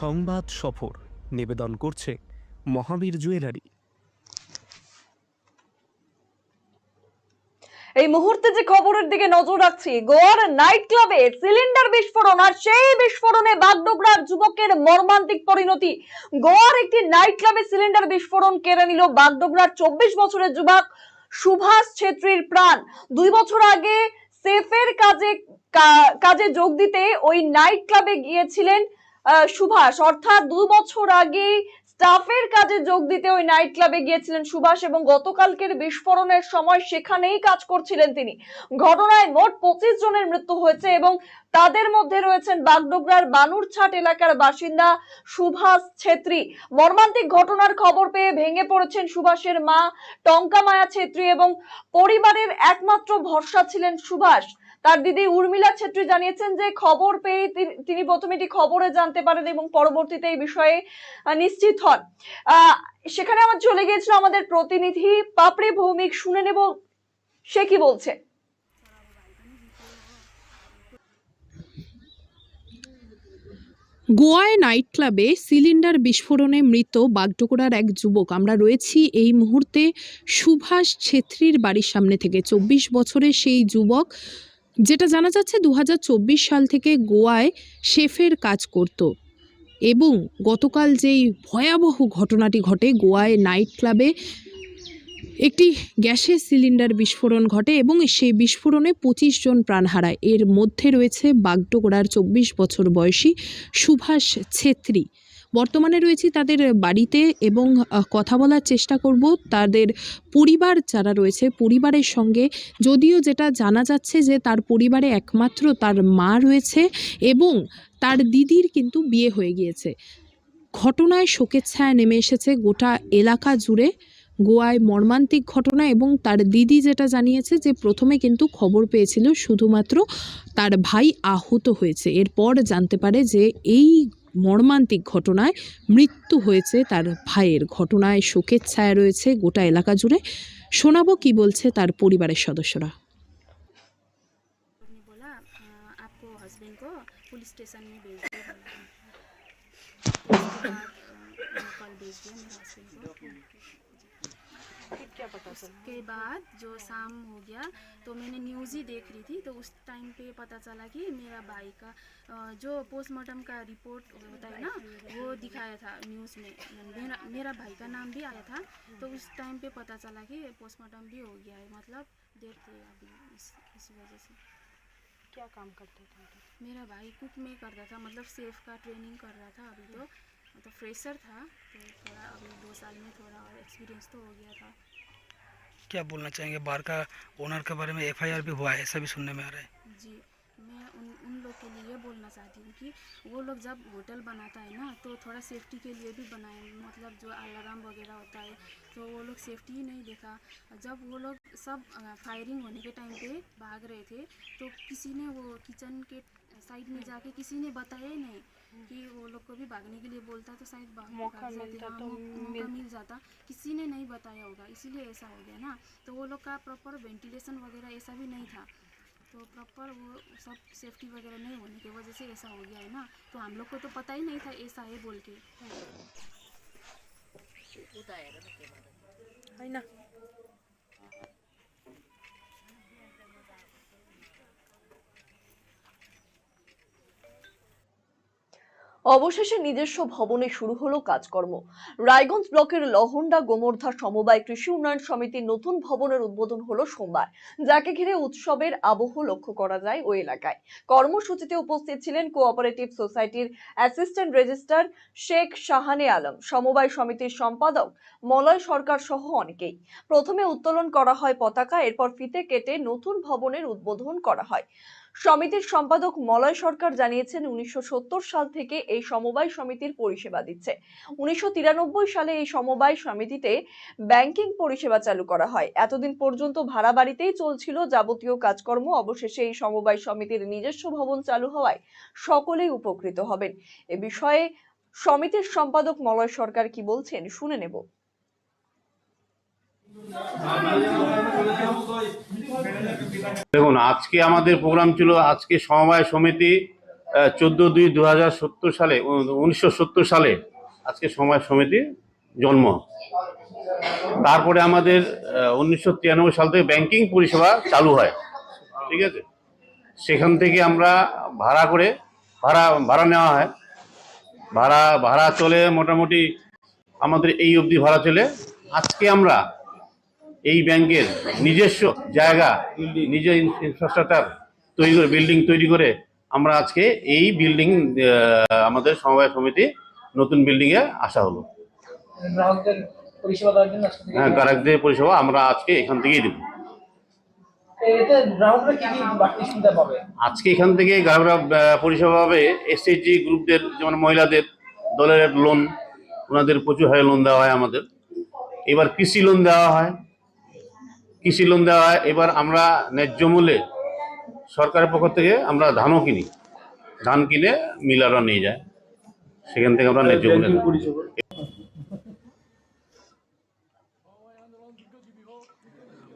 সংবাদ সফর নিবেদন করছে মহাবীর জুয়েলারি। এই মুহূর্তে যে খবরের দিকে নজর রাখছি, গোয়ার নাইট ক্লাবে সিলিন্ডার বিস্ফোরণ আর সেই বিস্ফোরণে বাগডোগরার যুবকের মর্মান্তিক পরিণতি। গোয়ার একটি নাইট ক্লাবে সিলিন্ডার বিস্ফোরণ কেড়ে নিল বাগডোগরার চব্বিশ বছরের যুবক সুভাষ ছেত্রীর প্রাণ। দুই বছর আগে সেফের কাজে কাজে যোগ দিতে ওই নাইট ক্লাবে গিয়েছিলেন সুভাষ, অর্থাৎ দু বছর আগে স্টাফের কাজে যোগ দিতে ওই নাইট ক্লাবে গিয়েছিলেন সুভাষ এবং গতকালকের বিস্ফোরণের সময় সেখানেই কাজ করছিলেন তিনি। ঘটনায় মোট পঁচিশ জনের মৃত্যু হয়েছে এবং তাদের মধ্যে রয়েছেন বাগডোগরার বানুরছাট এলাকার বাসিন্দা সুভাষ ছেত্রী। মর্মান্তিক ঘটনার খবর পেয়ে ভেঙে পড়েছেন সুভাষের মা টঙ্কা মায়া ছেত্রী এবং পরিবারের একমাত্র ভরসা ছিলেন সুভাষ। তার দিদি উর্মিলা ছেত্রী জানিয়েছেন যে খবর পেয়ে তিনি- প্রথমে এটি খবরে জানতে পারেন এবং পরবর্তীতে এই বিষয়ে নিশ্চিত হন। সেখানে আমার চলে গিয়েছিল আমাদের প্রতিনিধি। পাপড়ি ভৌমিক, শুনে নেব সে কি বলছে। গোয়ায় নাইট ক্লাবে সিলিন্ডার বিস্ফোরণে মৃত বাগডোগরার এক যুবক। আমরা রয়েছি এই মুহূর্তে সুভাষ ছেত্রীর বাড়ির সামনে থেকে। চব্বিশ বছরের সেই যুবক যেটা জানা যাচ্ছে দু হাজার চব্বিশ সাল থেকে গোয়ায় শেফের কাজ করত। এবং গতকাল যেই ভয়াবহ ঘটনাটি ঘটে, গোয়ায় নাইট ক্লাবে একটি গ্যাসের সিলিন্ডার বিস্ফোরণ ঘটে এবং সেই বিস্ফোরণে পঁচিশ জন প্রাণ হারায়। এর মধ্যে রয়েছে বাগডোগরার চব্বিশ বছর বয়সী সুভাষ ছেত্রী। বর্তমানে রয়েছি তাদের বাড়িতে এবং কথা বলার চেষ্টা করব। তাদের পরিবার যারা রয়েছে, পরিবারের সঙ্গে যদিও যেটা জানা যাচ্ছে যে তার পরিবারে একমাত্র তার মা রয়েছে এবং তার দিদির কিন্তু বিয়ে হয়ে গিয়েছে। ঘটনায় শোকের ছায়া নেমে এসেছে গোটা এলাকা জুড়ে। গোয়ায় মর্মান্তিক ঘটনা এবং তার দিদি যেটা জানিয়েছে যে প্রথমে কিন্তু খবর পেয়েছিল শুধুমাত্র তার ভাই আহত হয়েছে। এরপর জানতে পারে যে এই মর্মান্তিক ঘটনায় মৃত্যু হয়েছে তার ভাইয়ের ঘটনায় শোকের ছায়া রয়েছে গোটা এলাকা জুড়ে শোনাবো কি বলছে তার পরিবারের সদস্যরা ने बोला "अ, आपको हस्बैंड को पुलिस स्टेशन में भेज दो बोला उसके बाद अ, कल भेज दिया मेरे हस्बैंड को क्या पता उसके बाद जो शाम हो गया तो मैंने न्यूज़ ही देख रही थी तो उस टाइम पे पता चला कि मेरा भाई का जो पोस्टमार्टम का रिपोर्ट होता है ना वो दिखाया था न्यूज़ में। मेरा मेरा भाई का नाम भी आया था तो उस टाइम पे पता चला कि पोस्टमार्टम भी हो गया है मतलब डेथ थे अभी इस इसी वजह से। क्या काम करते थे? मेरा भाई कुक में करता था मतलब सेफ़ का ट्रेनिंग कर रहा था अभी तो। मतलब फ्रेशर था तो थोड़ा अभी दो साल में थोड़ा और एक्सपीरियंस तो हो गया था। क्या बोलना चाहेंगे? बार का ओनर के बारे में एफआईआर भी हुआ है ऐसा भी सुनने में आ रहा है। जी मैं उन उन लोग के लिए बोलना चाहती हूँ कि वो लोग जब होटल बनाता है ना तो थोड़ा सेफ्टी के लिए भी बनाए मतलब जो अलार्म वगैरह होता है तो वो लोग सेफ्टी ही नहीं देखा। जब वो लोग सब फायरिंग होने के टाइम पे भाग रहे थे तो किसी ने वो किचन के साइड में जाके किसी ने बताया ही नहीं कि वो लोग को भी भागने के लिए बोलता तो शायद मौका मिलता हाँ, तो मौका मिल जाता। किसी ने नहीं बताया होगा इसीलिए ऐसा हो गया ना। तो वो लोग का प्रॉपर वेंटिलेशन वगैरह ऐसा भी नहीं था। तो प्रॉपर वो सब सेफ्टी वगैरह नहीं होने की वजह से ऐसा हो गया है ना। तो हम लोग को तो पता ही नहीं था ऐसा है बोल के। है ना? অবশেষে নিজস্ব ভবনে শুরু হলো কাজকর্ম। রায়গঞ্জ ব্লকের লহন্ডা গোমর্ধা সমবায় কৃষি উন্নয়ন সমিতির নতুন ভবনের উদ্বোধন হলো সোমবার, যাকে ঘিরে উৎসবের আবহ লক্ষ্য করা যায় ওই এলাকায়। কর্মসূচিতে উপস্থিত ছিলেন কোঅপারেটিভ সোসাইটির অ্যাসিস্ট্যান্ট রেজিস্ট্রার শেখ শাহানে আলম, সমবায় সমিতির সম্পাদক মলয় সরকার সহ অনেকেই। প্রথমে উত্তোলন করা হয় পতাকা, এরপর ফিতে কেটে নতুন ভবনের উদ্বোধন করা হয়। সমিতির সম্পাদক মলয় সরকার জানিয়েছেন, উনিশশো সত্তর সাল থেকে এই সমবায় সমিতির পরিষেবা দিচ্ছে। উনিশশো তিরানব্বই সালে এই সমবায় সমিতিতে ব্যাংকিং পরিষেবা চালু করা হয়। এতদিন পর্যন্ত ভাড়া বাড়িতেই চলছিল যাবতীয় কাজকর্ম। অবশেষে এই সমবায় সমিতির নিজস্ব ভবন চালু হওয়ায় সকলেই উপকৃত হবেন। এ বিষয়ে সমিতির সম্পাদক মলয় সরকার কি বলছেন শুনে নেব। দেখুন, আজকে আমাদের প্রোগ্রাম ছিল, আজকে সমবায় সমিতি চোদ্দ দুই দু সালে উনিশশো সত্তর সালে আজকে সমবায় সমিতির জন্ম। তারপরে আমাদের উনিশশো তিরানব্বই সাল থেকে ব্যাংকিং পরিষেবা চালু হয়। ঠিক আছে? সেখান থেকে আমরা ভাড়া করে, ভাড়া ভাড়া নেওয়া হয়। ভাড়া ভাড়া চলে মোটামুটি আমাদের এই অবধি ভাড়া চলে। আজকে আমরা এই ব্যাংকের নিজস্ব জায়গা নিজের ইনফ্রাস্ট্রাকচার তৈরি করে বিল্ডিং তৈরি করে আমরা আজকে এই বিল্ডিং আমাদের সমবায় সমিতি নতুন বিল্ডিং এ আসা হলো। হ্যাঁ গ্রাহকদের পরিষেবা আমরা আজকে এখান থেকেই দেবো। আজকে এখান থেকে গ্রাহকরা পরিষেবা পাবে এসএইচজি গ্রুপদের যেমন মহিলাদের দলের লোন ওনাদের প্রচুর হারে লোন দেওয়া হয় আমাদের। এবার কৃষি লোন দেওয়া হয়। কৃষি লোন দেওয়া হয় এবার আমরা ন্যায্য মূল্যে সরকারের পক্ষ থেকে আমরা ধানও কিনি। ধান কিনে মিলাররা নিয়ে যায়। সেখান থেকে আমরা ন্যায্য মূল্যে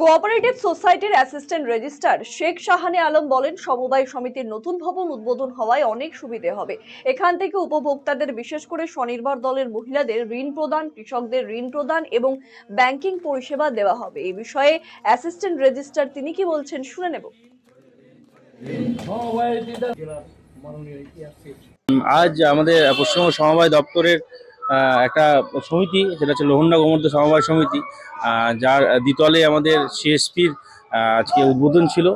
কোঅপারেটিভ সোসাইটির অ্যাসিস্ট্যান্ট রেজিস্ট্রার শেখ শাহানে আলম বলেন সমবায় সমিতির নতুন ভবন উদ্বোধন হওয়ায় অনেক সুবিধে হবে। এখান থেকে উপভোক্তাদের বিশেষ করে স্বনির্ভর দলের মহিলাদের ঋণ প্রদান কৃষকদের ঋণ প্রদান এবং ব্যাংকিং পরিষেবা দেওয়া হবে। এই বিষয়ে অ্যাসিস্ট্যান্ট রেজিস্ট্রার তিনি কি বলছেন শুনে নেব। আজ আমাদের পশ্চিমবঙ্গ সমবায় দপ্তরের একটা সমিতি সেটা হচ্ছে লোহন্ডা গোমর্ধ সমবায় সমিতি যার দ্বিতলে আমাদের সিএসপির আজকে উদ্বোধন ছিল।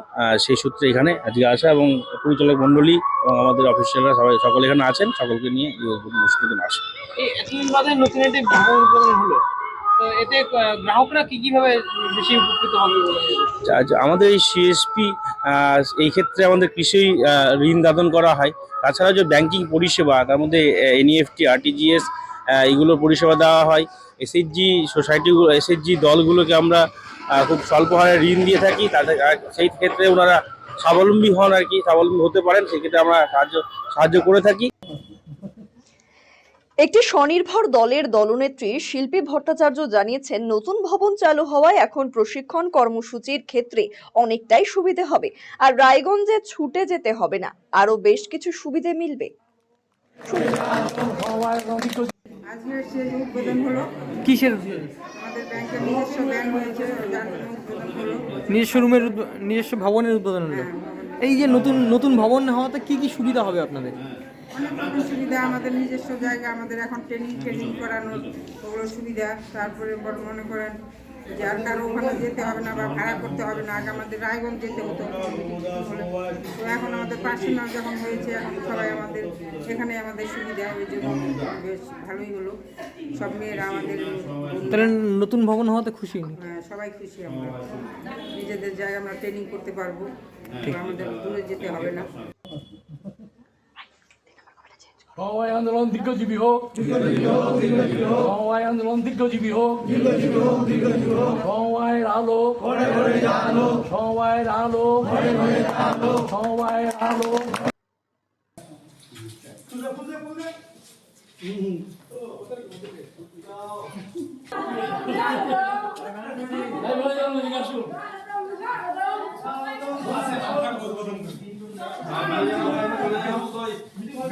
সেই সূত্রে এখানে আজকে আসা এবং পরিচালক মণ্ডলী এবং আমাদের অফিসিয়ালরা সবাই সকলে এখানে আছেন সকলকে নিয়ে এই উদ্বোধন অনুষ্ঠানে আসে। এই এতদিন বাদে নতুন একটি হলো। এতে গ্রাহকরা কি কীভাবে বেশি উপকৃত হবে বলে করছেন? আজ আমাদের এই সিএসপি এই ক্ষেত্রে আমাদের কৃষি ঋণ দাদন করা হয়। তাছাড়া যে ব্যাংকিং পরিষেবা তার মধ্যে এনইএফটি আরটিজিএস এগুলোর পরিষেবা দেওয়া হয়। এসএইচজি সোসাইটিগুলো এসএইচজি দলগুলোকে আমরা খুব স্বল্প হারে ঋণ দিয়ে থাকি। তাদের সেই ক্ষেত্রে ওনারা স্বাবলম্বী হন আর কি, স্বাবলম্বী হতে পারেন, সেক্ষেত্রে আমরা সাহায্য সাহায্য করে থাকি। একটি স্বনির্ভর দলের দলনেত্রী শিল্পী ভট্টাচার্য জানিয়েছেন, নতুন ভবন চালু হওয়ায় এখন প্রশিক্ষণ কর্মসূচির ক্ষেত্রে অনেকটাই সুবিধে হবে। আর রায়গঞ্জে ছুটে যেতে হবে না আরও বেশ কিছু সুবিধে মিলবে। কিসের? নিজস্ব রুমের নিজস্ব ভবনের উদ্বোধন হলো। এই যে নতুন নতুন ভবন হওয়াতে কি কি সুবিধা হবে আপনাদের? অনেক সুবিধা আমাদের, নিজস্ব জায়গা আমাদের এখন ট্রেনিং ট্রেনিং করানোর ওগুলো সুবিধা। তারপরে মনে করেন যে আর কারও ওখানে যেতে হবে না বা ভাড়া করতে হবে না আগে আমাদের রায়গঞ্জ যেতে হতো। তো এখন আমাদের পার্সোনাল যখন হয়েছে এখন সবাই আমাদের এখানে আমাদের সুবিধা ওই জন্য বেশ ভালোই হলো। সব মেয়েরা আমাদের তাহলে নতুন ভবন হওয়াতে খুশি হ্যাঁ, সবাই খুশি আমরা। নিজেদের জায়গায় আমরা ট্রেনিং করতে পারব। আমাদের দূরে যেতে হবে না। সমবায় আন্দোলন দীর্ঘজীবী হোক। সমবায় আন্দোলন দীর্ঘজীবী হোক। সমবায়ের আলো সমবায়ের আলো সমবায়ের আলো আসুন মাননীয় ইয়াসে ওনার কাছে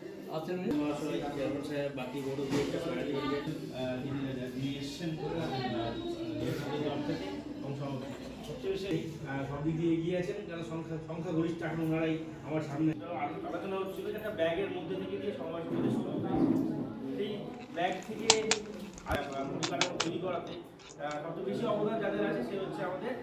আছেন বাকি বড় সবচেয়ে বেশি সব দিক দিয়ে এগিয়ে আছেন কারণ সংখ্যা সংখ্যাগরিষ্ঠ এখন ওনারাই আমার সামনে। আলোচনা হচ্ছিল যে একটা ব্যাগের মধ্যে থেকে দিয়ে সমাজ সেই ব্যাগ থেকে তৈরি করাতে সবচেয়ে বেশি অবদান যাদের আছে সে হচ্ছে আমাদের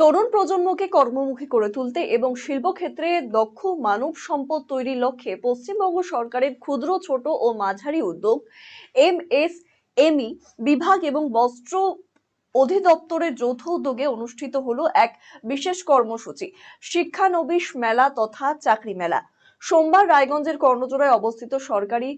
তরুণ প্রজন্মকে কর্মমুখী করে তুলতে এবং শিল্পক্ষেত্রে দক্ষ মানব সম্পদ তৈরির লক্ষ্যে পশ্চিমবঙ্গ সরকারের ক্ষুদ্র, ছোট ও মাঝারি উদ্যোগ এম এস এমই বিভাগ এবং বস্ত্র অধিদপ্তরের যৌথ উদ্যোগে অনুষ্ঠিত হলো এক বিশেষ কর্মসূচি। শিক্ষানবিশ মেলা তথা চাকরি মেলা। সোমবার রায়গঞ্জের কর্ণজোড়ায় অবস্থিত সরকারি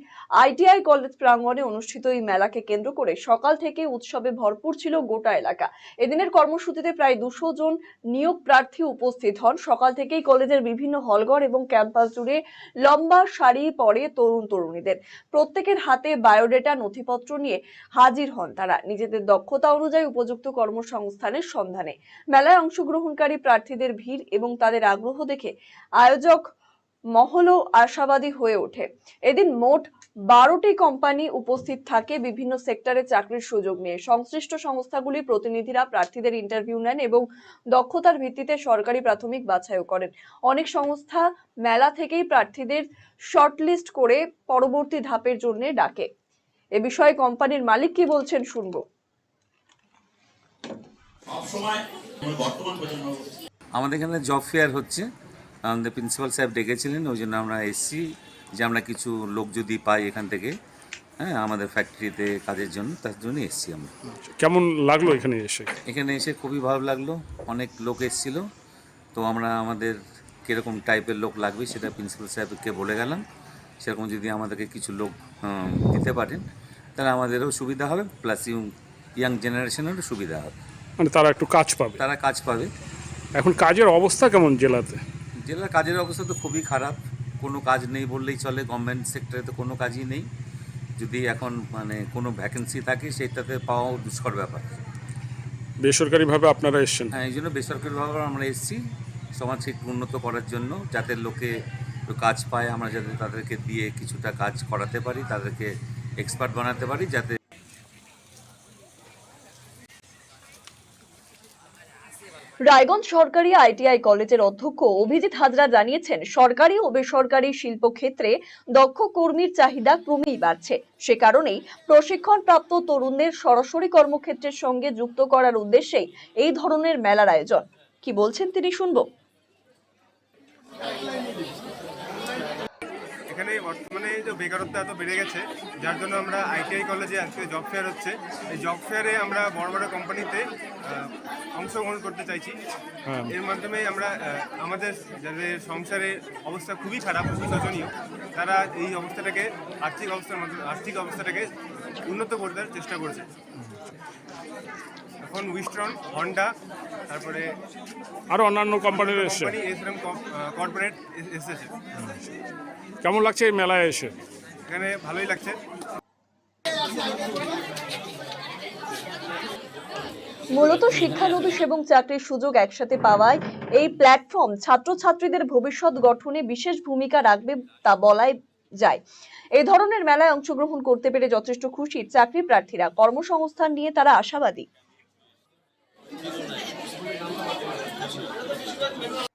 আইটিআই কলেজ প্রাঙ্গণে অনুষ্ঠিত এই মেলাকে কেন্দ্র করে সকাল থেকে উৎসবে ভরপুর ছিল গোটা এলাকা। এদিনের কর্মসূচিতে প্রায় দুশো জন নিয়োগ প্রার্থী উপস্থিত হন। সকাল থেকেই কলেজের বিভিন্ন হলঘর এবং ক্যাম্পাস জুড়ে লম্বা সারি পড়ে তরুণ তরুণীদের। প্রত্যেকের হাতে বায়োডেটা, নথিপত্র নিয়ে হাজির হন তারা। নিজেদের দক্ষতা অনুযায়ী উপযুক্ত কর্মসংস্থানের সন্ধানে। মেলায় অংশগ্রহণকারী প্রার্থীদের ভিড় এবং তাদের আগ্রহ দেখে আয়োজক মহলও আশাবাদী হয়ে ওঠে। এদিন মোট বারোটি কোম্পানি উপস্থিত থাকে বিভিন্ন সেক্টরে চাকরির সুযোগ নিয়ে। সংশ্লিষ্ট সংস্থাগুলির প্রতিনিধিরা প্রার্থীদের ইন্টারভিউ নেন এবং দক্ষতার ভিত্তিতে সরকারি প্রাথমিক বাছাইও করেন। অনেক সংস্থা মেলা থেকেই প্রার্থীদের শর্টলিস্ট করে পরবর্তী ধাপের জন্য ডাকে। এ বিষয়ে কোম্পানির মালিক কি বলছেন শুনব। আমাদের এখানে জব ফেয়ার হচ্ছে। আমাদের প্রিন্সিপাল সাহেব ডেকেছিলেন ওই জন্য আমরা এসেছি যে আমরা কিছু লোক যদি পাই এখান থেকে হ্যাঁ আমাদের ফ্যাক্টরিতে কাজের জন্য তার জন্য এসেছি আমরা। কেমন লাগল এখানে এসে? এখানে এসে খুবই ভালো লাগল অনেক লোক এসেছিল। তো আমরা আমাদের কীরকম টাইপের লোক লাগবে সেটা প্রিন্সিপাল সাহেবকে বলে গেলাম। সেরকম যদি আমাদেরকে কিছু লোক দিতে পারেন তাহলে আমাদেরও সুবিধা হবে প্লাস ইয়াং জেনারেশনেরও সুবিধা হবে। মানে তারা একটু কাজ পাবে। তারা কাজ পাবে। এখন কাজের অবস্থা কেমন জেলাতে? জেলার কাজের অবস্থা তো খুবই খারাপ। কোনো কাজ নেই বললেই চলে গভর্নমেন্ট সেক্টরে তো কোনো কাজই নেই। যদি এখন মানে কোনো ভ্যাকেন্সি থাকে সেটাতে পাওয়াও দুষ্কর ব্যাপার। বেসরকারিভাবে আপনারা এসছেন? হ্যাঁ এই জন্য বেসরকারিভাবে আমরা এসেছি। সমাজকে একটু উন্নত করার জন্য যাতে লোকে কাজ পায় আমরা যাতে তাদেরকে দিয়ে কিছুটা কাজ করাতে পারি তাদেরকে এক্সপার্ট বানাতে পারি যাতে রায়গঞ্জ সরকারি আইটিআই কলেজের অধ্যক্ষ অভিজিৎ হাজরা জানিয়েছেন, সরকারি ও বেসরকারি শিল্প ক্ষেত্রে দক্ষ কর্মীর চাহিদা ক্রমেই বাড়ছে। সে কারণেই প্রশিক্ষণপ্রাপ্ত তরুণদের সরাসরি কর্মক্ষেত্রের সঙ্গে যুক্ত করার উদ্দেশ্যে এই ধরনের মেলার আয়োজন। কি বলছেন তিনি শুনব? এখানে বর্তমানে যে বেকারত্ব এত বেড়ে গেছে যার জন্য আমরা আইটিআই কলেজে আজকে জব ফেয়ার হচ্ছে। এই জব ফেয়ারে আমরা বড় বড় কোম্পানিতে অংশগ্রহণ করতে চাইছি। হ্যাঁ। এর মাধ্যমে আমরা আমাদের যাদের সংসারের অবস্থা খুবই খারাপ খুবই শোচনীয় তারা এই অবস্থাটাকে আর্থিক অবস্থার মাধ্যমে আর্থিক অবস্থাটাকে উন্নত করতে চেষ্টা করেছে। এখন উইস্ট্রন হন্ডা তারপরে আরও অন্যান্য কোম্পানির এসছে। কোম্পানি এসএম কর্পোরেট এসেছে। কেমন লাগছে এই মেলায় এসে? এখানে ভালোই লাগছে। মূলত শিক্ষানবিশ এবং চাকরির সুযোগ একসাথে পাওয়ায় এই প্ল্যাটফর্ম ছাত্রছাত্রীদের ভবিষ্যৎ গঠনে বিশেষ ভূমিকা রাখবে তা বলাই যায়। এই ধরনের মেলায় অংশগ্রহণ করতে পেরে যথেষ্ট খুশি চাকরি প্রার্থীরা। কর্মসংস্থান নিয়ে তারা আশাবাদী।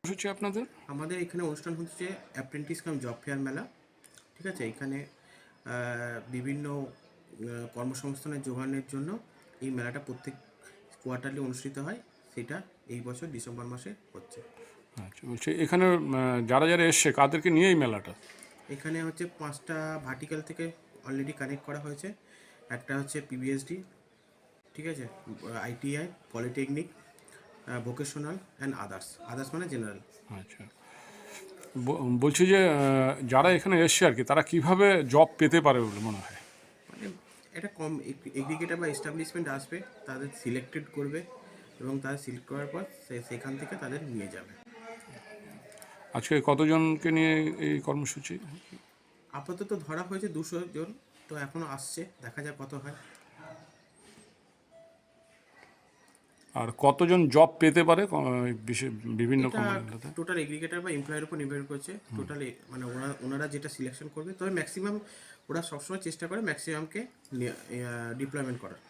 হচ্ছে আপনাদের? আমাদের এখানে অনুষ্ঠান হচ্ছে অ্যাপ্রেন্টিস কাম জব ফেয়ার মেলা। ঠিক আছে? এখানে বিভিন্ন কর্মসংস্থানের যোগানের জন্য এই মেলাটা প্রত্যেক কোয়ার্টারলি অনুষ্ঠিত হয়। সেটা এই বছর ডিসেম্বর মাসে হচ্ছে। আচ্ছা বলছি এখানে যারা যারা এসছে কাদেরকে নিয়ে এই মেলাটা? এখানে হচ্ছে পাঁচটা ভার্টিক্যাল থেকে অলরেডি কানেক্ট করা হয়েছে। একটা হচ্ছে পিবিএসডি ঠিক আছে? ITI polytechnic vocational and others others মানে জেনারেল আচ্ছা। বলছি যে যারা এখানে এসছে আর কি তারা কীভাবে জব পেতে পারে বলে মনে হয়? মানে এটা কম এগ্রিগেটার বা এস্টাবলিশমেন্ট আসবে তাদের সিলেক্টেড করবে এবং তাদের সিলেক্ট করার পর সেখান থেকে তাদের নিয়ে যাবে। আজকে কতজনকে নিয়ে এই কর্মসূচি? আপাতত ধরা হয়েছে দুশো জন তো এখনও আসছে দেখা যাক কত হয়। আর কতজন জব পেতে পারে বিভিন্ন টোটাল এগ্রিগেটার বা এমপ্লয়ের উপর নির্ভর করছে টোটাল মানে ওরা ওনারা যেটা সিলেকশন করবে তবে ম্যাক্সিমাম ওরা সবসময় চেষ্টা করে ম্যাক্সিমামকে ডিপ্লয়মেন্ট করার।